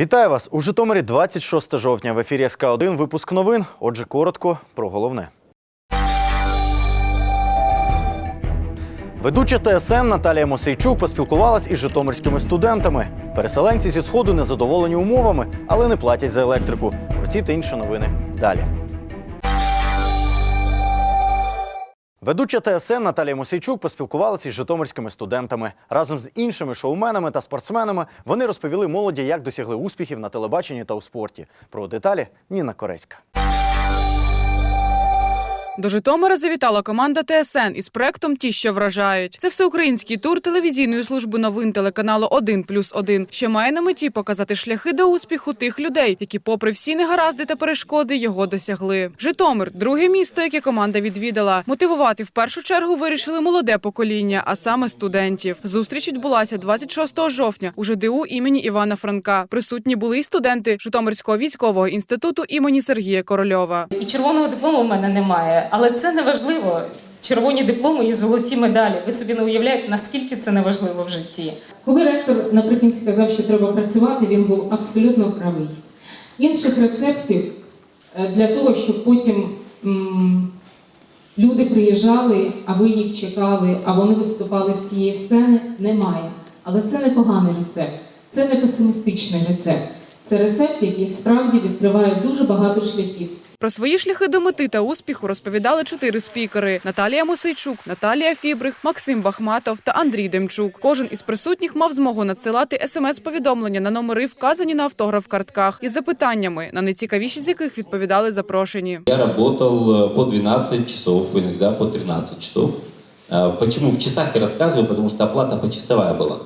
Вітаю вас у Житомирі 26 жовтня. В ефірі СК 1 випуск новин. Отже, коротко про головне. Ведуча ТСН Наталія Мосейчук поспілкувалась із житомирськими студентами. Переселенці зі сходу незадоволені умовами, але не платять за електрику. Про ці та інші новини далі. Ведуча ТСН Наталія Мосейчук поспілкувалася із житомирськими студентами. Разом з іншими шоуменами та спортсменами вони розповіли молоді, як досягли успіхів на телебаченні та у спорті. Про деталі Ніна Корецька. До Житомира завітала команда ТСН із проектом Ті, що вражають. Це всеукраїнський тур телевізійної служби новин телеканалу «1 плюс 1», що має на меті показати шляхи до успіху тих людей, які, попри всі негаразди та перешкоди, його досягли. Житомир друге місто, яке команда відвідала. Мотивувати в першу чергу вирішили молоде покоління, а саме студентів. Зустріч відбулася 26 жовтня у ЖДУ імені Івана Франка. Присутні були і студенти Житомирського військового інституту імені Сергія Корольова. І червоного диплому в мене немає, але це не важливо. Червоні дипломи і золоті медалі. Ви собі не уявляєте, наскільки це не важливо в житті. Коли ректор наприкінці сказав, що треба працювати, він був абсолютно правий. Інших рецептів е, для того, щоб потім м, люди приїжджали, а ви їх чекали, а вони виступали з цієї сцени, немає. Але це не поганий рецепт, це не песимістичний рецепт. Це рецепт, який справді відкриває дуже багато шляхів. Про свої шляхи до мети та успіху розповідали чотири спікери: Наталія Мосейчук, Наталія Фібрих, Максим Бахматов та Андрій Демчук. Кожен із присутніх мав змогу надсилати смс-повідомлення на номери, вказані на автограф-картках, із запитаннями, на найцікавіші з яких відповідали запрошені. Я работал э, по 12 часов, иногда по 13 часов. А, Почему в часах я рассказываю? Потому что оплата почасовая была.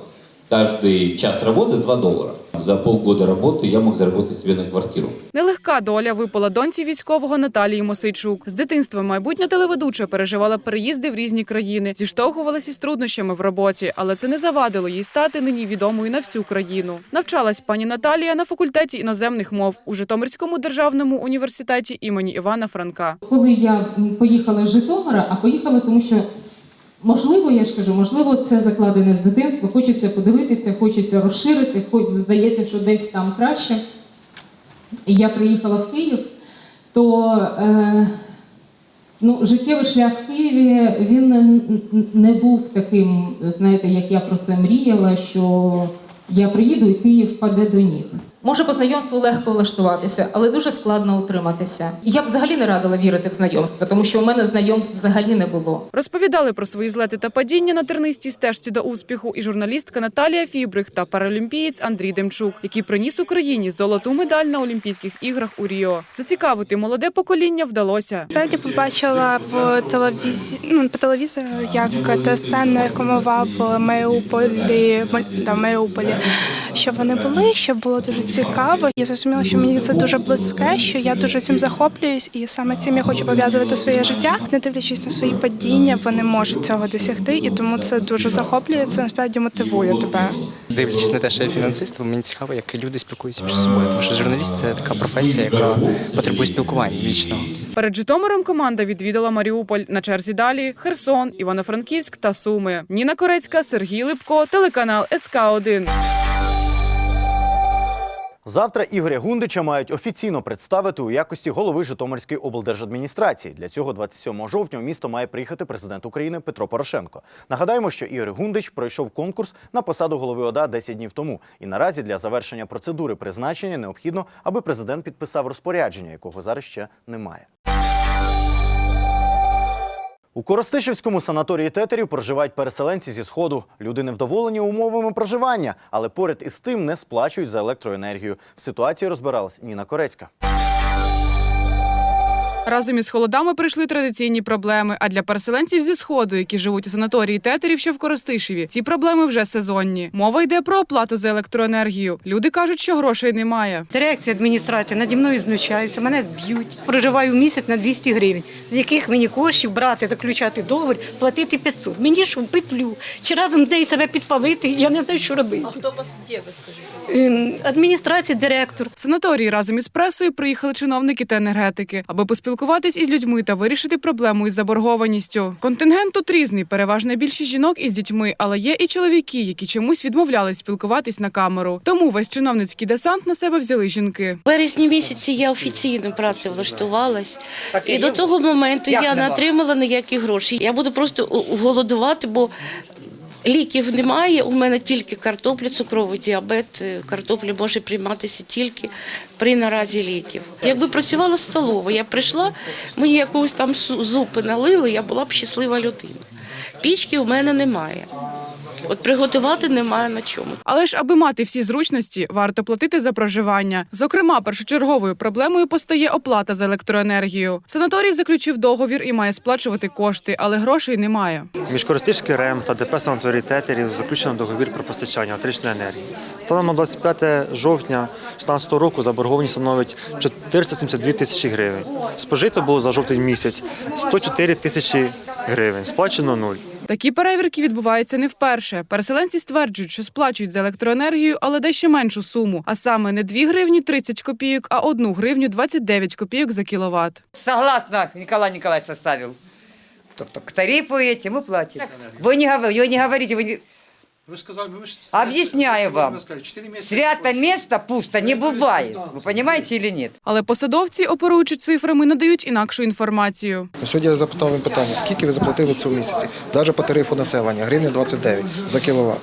Каждый час работы 2 доллара. За полгода работы я мог заработать себе на квартиру. Нелегка доля випала доньці військового Наталії Мосейчук. З дитинства майбутня телеведуча переживала переїзди в різні країни, зіштовхувалася із труднощами в роботі, але це не завадило їй стати нині відомою на всю країну. Навчалась пані Наталія на факультеті іноземних мов у Житомирському державному університеті імені Івана Франка. Коли я поїхала з Житомира, а поїхала, тому що можливо, я ж кажу, можливо, це закладене з дитинства. Хочеться подивитися, хочеться розширити, хоч здається, що десь там краще. І я приїхала в Київ, то е, ну, життєвий шлях в Києві він не був таким, знаєте, як я про це мріяла, що я приїду і Київ впаде до ніг. Може, по знайомству легко влаштуватися, але дуже складно утриматися. Я б взагалі не радила вірити в знайомства, тому що у мене знайомств взагалі не було. Розповідали про свої злети та падіння на тернистій стежці до успіху і журналістка Наталія Фібрих та паралімпієць Андрій Демчук, який приніс Україні золоту медаль на Олімпійських іграх у Ріо. Зацікавити молоде покоління вдалося. Справді побачила в телевізі... ну, по телевізору, як ТСН рекламував в Маріуполі, да, в Маріуполі, що вони були, що було дуже цікаво. Я зрозуміла, що мені це дуже близьке, що я дуже цим захоплююсь, і саме цим я хочу пов'язувати своє життя. Не дивлячись на свої падіння, вони можуть цього досягти, і тому це дуже захоплює. Це насправді мотивує тебе. Дивлячись на те, що я фінансист, мені цікаво, як люди спілкуються між собою. Тому що журналіст це така професія, яка потребує спілкування вічного. Перед Житомиром команда відвідала Маріуполь. На черзі далі Херсон, Івано-Франківськ та Суми. Ніна Корецька, Сергій Липко, телеканал СК 1 Завтра Ігоря Гундича мають офіційно представити у якості голови Житомирської облдержадміністрації. Для цього 27 жовтня у місто має приїхати президент України Петро Порошенко. Нагадаємо, що Ігор Гундич пройшов конкурс на посаду голови ОДА 10 днів тому. І наразі для завершення процедури призначення необхідно, аби президент підписав розпорядження, якого зараз ще немає. У Коростишівському санаторії тетерів проживають переселенці зі сходу. Люди невдоволені умовами проживання, але поряд із тим не сплачують за електроенергію. В ситуації розбиралась Ніна Корецька. Разом із холодами прийшли традиційні проблеми. А для переселенців зі сходу, які живуть у санаторії тетерів, що в Коростишеві, ці проблеми вже сезонні. Мова йде про оплату за електроенергію. Люди кажуть, що грошей немає. Дирекція адміністрації наді мною знущаються, мене б'ють. Проживаю місяць на 200 гривень, з яких мені коштів брати, заключати договір, платити 500. Мені що в петлю? Чи разом з нею себе підпалити? Я не знаю, що робити. А хто вас є, ви скажіть? Адміністрація, директор. Санаторії разом із пресою приїхали чиновники та енергетики, аби поспілкуватися поспілкуватись із людьми та вирішити проблему із заборгованістю. Контингент тут різний, переважна більшість жінок із дітьми, але є і чоловіки, які чомусь відмовлялись спілкуватись на камеру. Тому весь чиновницький десант на себе взяли жінки. В березні місяці я офіційно працевлаштувалась, і до того моменту я не отримала ніякі гроші. Я буду просто голодувати, бо ліків немає. У мене тільки картопля, цукровий діабет. Е, Картопля може прийматися тільки при наразі ліків. Якби працювала столова, я прийшла, мені якогось там зупи налили, я була б щаслива людина. Пічки у мене немає. От приготувати немає на чому. Але ж, аби мати всі зручності, варто платити за проживання. Зокрема, першочерговою проблемою постає оплата за електроенергію. Санаторій заключив договір і має сплачувати кошти, але грошей немає. Між Коростишський РЕМ та ДП «Санаторій Тетерів» заключено договір про постачання електричної енергії. Станом на 25 жовтня 2016 року заборгованість становить 472 тисячі гривень. Спожито було за жовтень місяць 104 тисячі гривень. Сплачено нуль. Такі перевірки відбуваються не вперше. Переселенці стверджують, що сплачують за електроенергію, але дещо меншу суму, а саме не 2 гривні 30 копійок, а 1 гривню 29 копійок за кіловат. Согласно, Николай Николаевич составил. Тобто к тарифу эти мы платим. Вы не, говорите, вы не говорите, вы не... ви сказали, ви ж Об'ясняю вам. Ви сказали, 4 місяці. Свято место пусто не бывает. Вы понимаете или нет? Але посадовці, оперуючи цифрами, надають інакшу інформацію. Сьогодні я запитав їм питання, скільки ви заплатили в цьому місяці? Навіть по тарифу населення, гривня 29 за кіловат.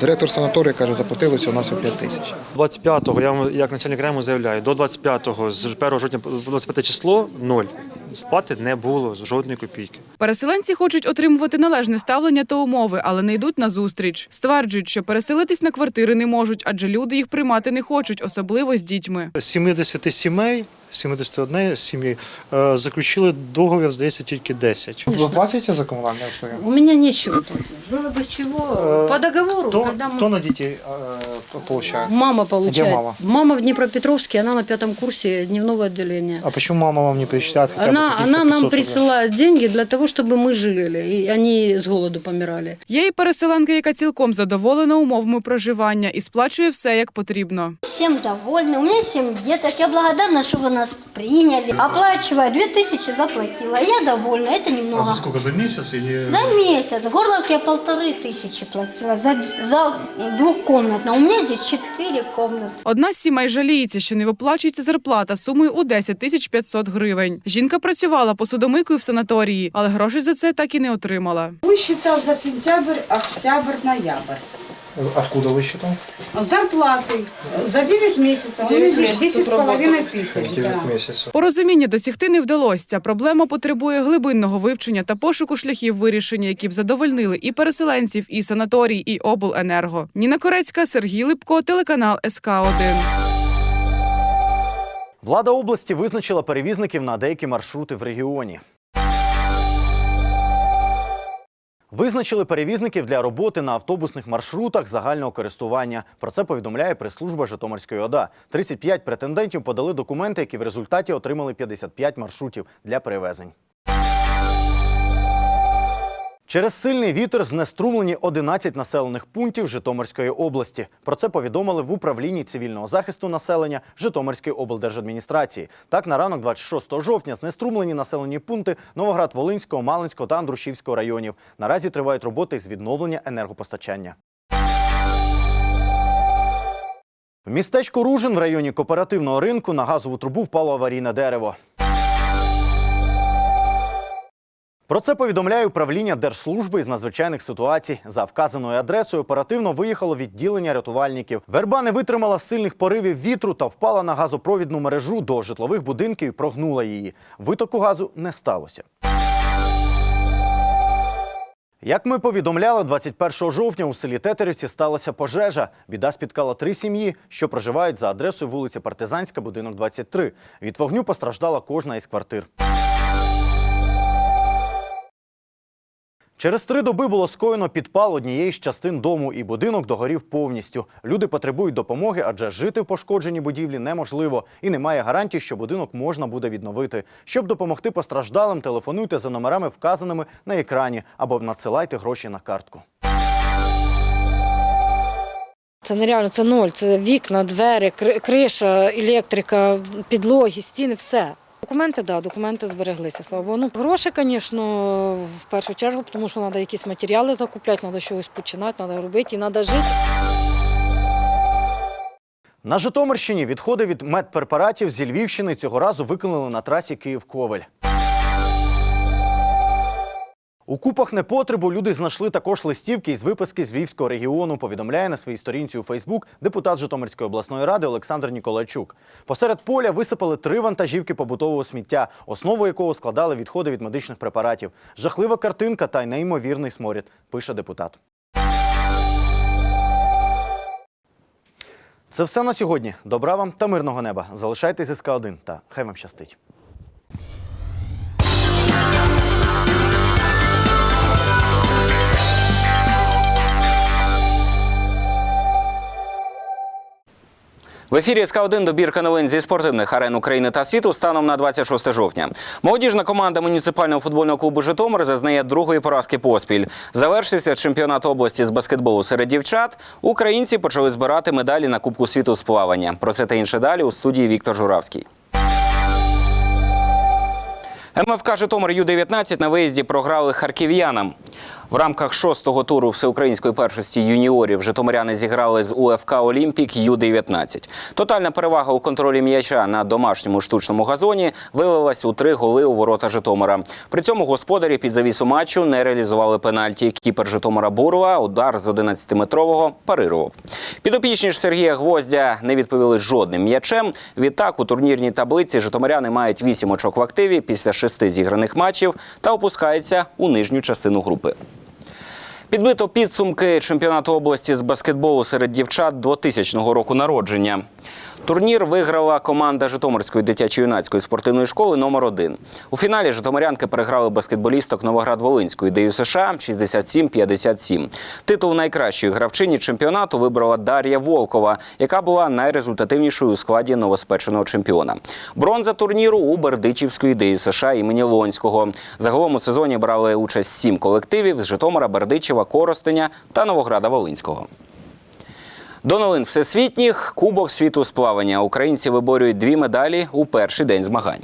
Директор санаторію каже, заплатили всього на 5 тисяч. 25-го, я вам як начальник РЕМу заявляю, до 25-го, з 1 жовтня по 25 число – ноль Сплати не було жодної копійки. Переселенці хочуть отримувати належне ставлення та умови, але не йдуть на зустріч. Стверджують, що переселитись на квартири не можуть, адже люди їх приймати не хочуть, особливо з дітьми. З 70 сімей, 71 сім'ї, е, заключили договір, здається, тільки 10. Ви платите за комунальні услуги? У меня нечего платить. Было бы чего. По договору, Хто, когда мы- хто на дітей е, получає? Мама получает. Где мама? Мама в Днепропетровске, она на пятом курсе дневного отделения. А почему мама вам не перечисляет хотя бы Она, каких-то она 500 нам рублей? присылает деньги для того, чтобы мы жили, и они с голоду помирали. Є і переселенка, яка цілком задоволена умовами проживання і сплачує все як потрібно. Всем довольны. У меня семь деток. Я благодарна, что вы нас приняли. Оплачивая 2000 заплатила. Я довольна. Это немного. А за сколько? За месяц или... За месяц. В Горловке я полторы тысячи платила. За, за двухкомнатную. У меня здесь четыре комнаты. Одна з сімей жаліється, що не виплачується зарплата сумою у 10 тисяч 500 гривень. Жінка працювала посудомийкою в санаторії, але грошей за це так і не отримала. Высчитал за сентябрь, октябрь, ноябрь. Откуда ви считав? Зарплаты за 9 месяцев. У меня 10 с половиной тысяч. 9 да. місяців. Порозуміння досягти не вдалося. Ця проблема потребує глибинного вивчення та пошуку шляхів вирішення, які б задовольнили і переселенців, і санаторій, і обленерго. Ніна Корецька, Сергій Липко, телеканал СК 1 Влада області визначила перевізників на деякі маршрути в регіоні. Визначили перевізників для роботи на автобусних маршрутах загального користування. Про це повідомляє прес-служба Житомирської ОДА. 35 претендентів подали документи, які в результаті отримали 55 маршрутів для перевезень. Через сильний вітер знеструмлені 11 населених пунктів Житомирської області. Про це повідомили в управлінні цивільного захисту населення Житомирської облдержадміністрації. Так, на ранок 26 жовтня знеструмлені населені пункти Новоград-Волинського, Малинського та Андрушівського районів. Наразі тривають роботи з відновлення енергопостачання. В містечку Ружин в районі кооперативного ринку на газову трубу впало аварійне дерево. Про це повідомляє управління Держслужби із надзвичайних ситуацій. За вказаною адресою оперативно виїхало відділення рятувальників. Верба не витримала сильних поривів вітру та впала на газопровідну мережу до житлових будинків і прогнула її. Витоку газу не сталося. Як ми повідомляли, 21 жовтня у селі Тетерівці сталася пожежа. Біда спіткала три сім'ї, що проживають за адресою вулиці Партизанська, будинок 23. Від вогню постраждала кожна із квартир. Через три доби було скоєно підпал однієї з частин дому, і будинок догорів повністю. Люди потребують допомоги, адже жити в пошкодженій будівлі неможливо і немає гарантій, що будинок можна буде відновити. Щоб допомогти постраждалим, телефонуйте за номерами, вказаними на екрані, або надсилайте гроші на картку. Це нереально, це ноль. Це вікна, двері, кри- криша, електрика, підлоги, стіни, все. Документи, да, документи збереглися, слава Богу. Ну, гроші, звісно, в першу чергу, тому що треба якісь матеріали закупляти, треба щось починати, треба робити і треба жити. На Житомирщині відходи від медпрепаратів зі Львівщини цього разу викинули на трасі Київ-Ковель. У купах непотребу люди знайшли також листівки із виписки з Львівського регіону, повідомляє на своїй сторінці у Фейсбук депутат Житомирської обласної ради Олександр Ніколайчук. Посеред поля висипали три вантажівки побутового сміття, основу якого складали відходи від медичних препаратів. Жахлива картинка та й неймовірний сморід, пише депутат. Це все на сьогодні. Добра вам та мирного неба. Залишайтесь СК 1 та хай вам щастить. В ефірі СК 1 добірка новин зі спортивних арен України та світу станом на 26 жовтня. Молодіжна команда муніципального футбольного клубу Житомир зазнає другої поразки поспіль. Завершився чемпіонат області з баскетболу серед дівчат. Українці почали збирати медалі на Кубку світу з плавання. Про це та інше далі у студії Віктор Журавський. МФК Житомир Ю-19 на виїзді програли харків'янам. В рамках шостого туру всеукраїнської першості юніорів житомиряни зіграли з УФК Олімпік Ю-19. Тотальна перевага у контролі м'яча на домашньому штучному газоні вилилась у три голи у ворота Житомира. При цьому господарі під завісу матчу не реалізували пенальті. Кіпер Житомира Бурова удар з 11-метрового парирував. Підопічні ж Сергія Гвоздя не відповіли жодним м'ячем. Відтак у турнірній таблиці житомиряни мають 8 очок в активі після шести зіграних матчів та опускаються у нижню частину групи. Підбито підсумки чемпіонату області з баскетболу серед дівчат 2000 року народження. Турнір виграла команда Житомирської дитячо-юнацької спортивної школи номер 1 У фіналі житомирянки переграли баскетболісток Новоград-Волинської ДЮ США 67-57. Титул найкращої гравчині чемпіонату вибрала Дар'я Волкова, яка була найрезультативнішою у складі новоспеченого чемпіона. Бронза турніру у Бердичівської ДЮ США імені Лонського. Загалом у сезоні брали участь сім колективів з Житомира, Бердичева, Коростеня та Новограда-Волинського. До новин всесвітніх Кубок світу з плавання. Українці виборюють дві медалі у перший день змагань.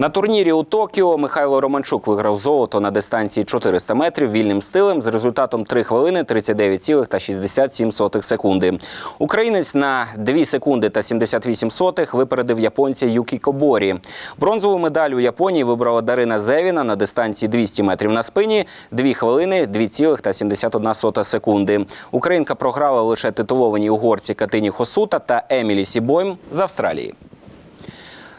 На турнірі у Токіо Михайло Романчук виграв золото на дистанції 400 метрів вільним стилем з результатом 3 хвилини 39,67 секунди. Українець на 2 секунди та 78 сотих випередив японця Юкі Коборі. Бронзову медаль у Японії вибрала Дарина Зевіна на дистанції 200 метрів на спині 2 хвилини 2,71 секунди. Українка програла лише титулованій угорці Катині Хосута та Емілі Сібойм з Австралії.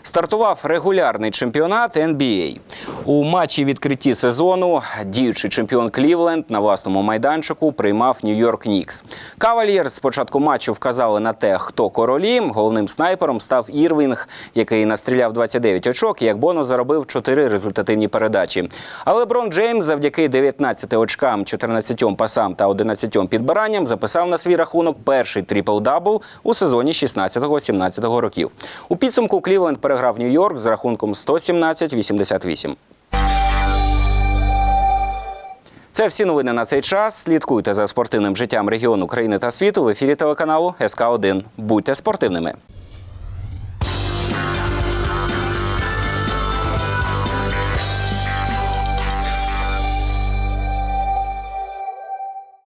Стартував регулярний чемпіонат NBA. У матчі відкритті сезону діючий чемпіон Клівленд на власному майданчику приймав Нью-Йорк Нікс. Кавальєр з початку матчу вказали на те, хто королі. Головним снайпером став Ірвінг, який настріляв 29 очок і як бонус заробив 4 результативні передачі. Але Брон Джеймс завдяки 19 очкам, 14 пасам та 11 підбиранням записав на свій рахунок перший трипл-дабл у сезоні 16-17 років. У підсумку Клівленд переграв Нью-Йорк з рахунком 117-88. Це всі новини на цей час. Слідкуйте за спортивним життям регіону України та світу в ефірі телеканалу СК 1 Будьте спортивними.